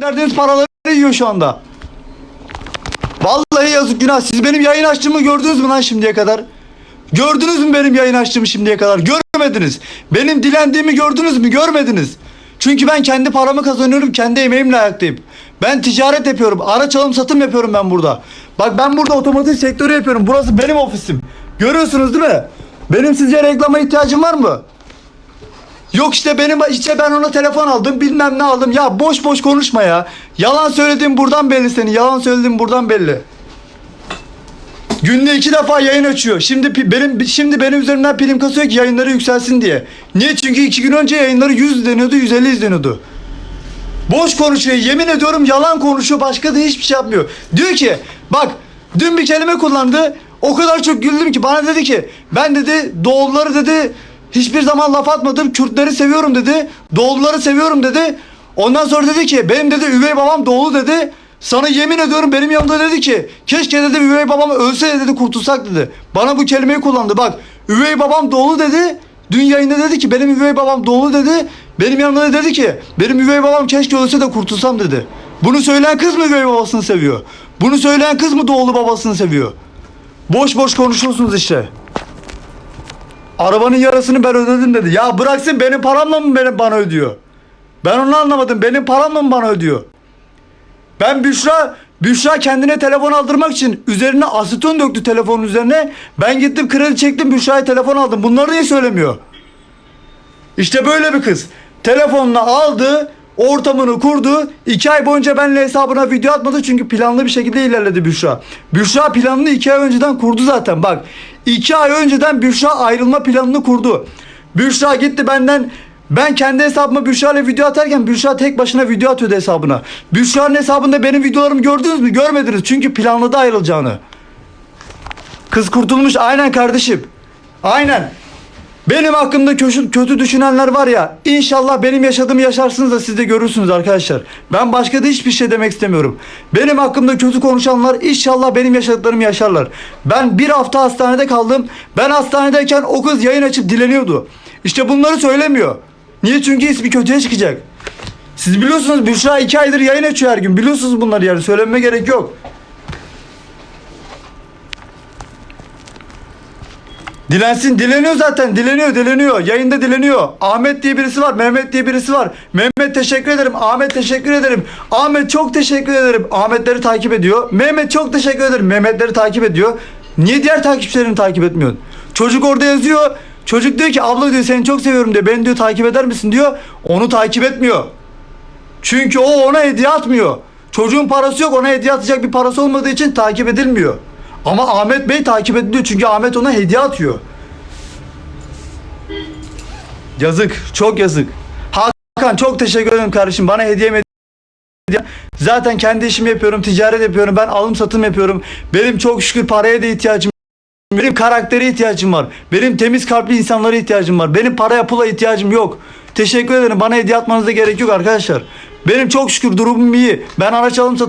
gönderdiğiniz paraları yiyor şu anda. Vallahi yazık günah. Siz benim yayın açtığımı gördünüz mü lan şimdiye kadar? Gördünüz mü benim yayın açtığımı şimdiye kadar? Görmediniz. Benim dilendiğimi gördünüz mü? Görmediniz. Çünkü ben kendi paramı kazanıyorum. Kendi emeğimle ayaktayım. Ben ticaret yapıyorum. Araç alım satım yapıyorum ben burada. Bak ben burada otomotiv sektörü yapıyorum. Burası benim ofisim. Görüyorsunuz değil mi? Benim sizce reklama ihtiyacım var mı? Yok işte benim işte ben ona telefon aldım bilmem ne aldım. Ya boş boş konuşma ya. Yalan söylediğim buradan belli senin. Yalan söylediğim buradan belli. Günde iki defa yayın açıyor. Şimdi benim şimdi benim üzerimden prim kasıyor ki yayınları yükselsin diye. Niye? Çünkü iki gün önce yayınları 100 izleniyordu, 150 izleniyordu. Boş konuşuyor. Yemin ediyorum yalan konuşuyor. Başka da hiçbir şey yapmıyor. Diyor ki bak dün bir kelime kullandı. O kadar çok güldüm ki bana dedi ki ben dedi doğulları dedi hiçbir zaman laf atmadım. Kürtleri seviyorum dedi. Doğulları seviyorum dedi. Ondan sonra dedi ki benim dedi üvey babam doğulu dedi. Sana yemin ediyorum benim yanımda dedi ki keşke dedi üvey babam ölse de dedi kurtulsak dedi. Bana bu kelimeyi kullandı bak üvey babam doğulu dedi. Dün yayında dedi ki benim üvey babam doğulu dedi. Benim yanımda da dedi ki benim üvey babam keşke ölse de kurtulsam dedi. Bunu söyleyen kız mı üvey babasını seviyor? Bunu söyleyen kız mı doğulu babasını seviyor? Boş boş konuşuyorsunuz işte. Arabanın yarısını ben ödedim dedi. Ya bıraksın benim paramla mı benim bana ödüyor? Ben onu anlamadım. Benim paramla mı bana ödüyor? Ben Büşra Büşra kendine telefon aldırmak için üzerine aseton döktü telefonun üzerine. Ben gittim kredi çektim Büşra'ya telefon aldım. Bunları niye söylemiyor? İşte böyle bir kız. Telefonunu aldı, ortamını kurdu. iki ay boyunca benimle hesabına video atmadı çünkü planlı bir şekilde ilerledi Büşra. Büşra planını iki ay önceden kurdu zaten. Bak iki ay önceden Büşra ayrılma planını kurdu. Büşra gitti benden ben kendi hesabıma Büşra ile video atarken Büşra tek başına video atıyordu hesabına. Büşra'nın hesabında benim videolarımı gördünüz mü? Görmediniz çünkü planladı ayrılacağını. Kız kurtulmuş aynen kardeşim. Aynen. Benim hakkımda kötü, kötü düşünenler var ya inşallah benim yaşadığımı yaşarsınız da siz de görürsünüz arkadaşlar. Ben başka da hiçbir şey demek istemiyorum. Benim hakkımda kötü konuşanlar inşallah benim yaşadıklarımı yaşarlar. Ben bir hafta hastanede kaldım. Ben hastanedeyken o kız yayın açıp dileniyordu. İşte bunları söylemiyor. Niye? Çünkü ismi kötüye çıkacak. Siz biliyorsunuz Büşra iki aydır yayın açıyor her gün. Biliyorsunuz bunları yani söylememe gerek yok. Dilensin dileniyor zaten dileniyor dileniyor. Yayında dileniyor. Ahmet diye birisi var Mehmet diye birisi var. Mehmet teşekkür ederim. Ahmet teşekkür ederim. Ahmet çok teşekkür ederim. Ahmetleri takip ediyor. Mehmet çok teşekkür ederim. Mehmetleri takip ediyor. Niye diğer takipçilerini takip etmiyorsun? Çocuk orada yazıyor. Çocuk diyor ki abla diyor seni çok seviyorum diyor. Beni diyor takip eder misin? diyor. Onu takip etmiyor. Çünkü o ona hediye atmıyor. Çocuğun parası yok. Ona hediye atacak bir parası olmadığı için takip edilmiyor ama Ahmet Bey takip ediliyor çünkü Ahmet ona hediye atıyor. Yazık, çok yazık. Hakan çok teşekkür ederim kardeşim. Bana hediye mi Zaten kendi işimi yapıyorum, ticaret yapıyorum. Ben alım satım yapıyorum. Benim çok şükür paraya da ihtiyacım benim karaktere ihtiyacım var. Benim temiz kalpli insanlara ihtiyacım var. Benim paraya pula ihtiyacım yok. Teşekkür ederim. Bana hediye atmanıza gerek yok arkadaşlar. Benim çok şükür durumum iyi. Ben araç alım satım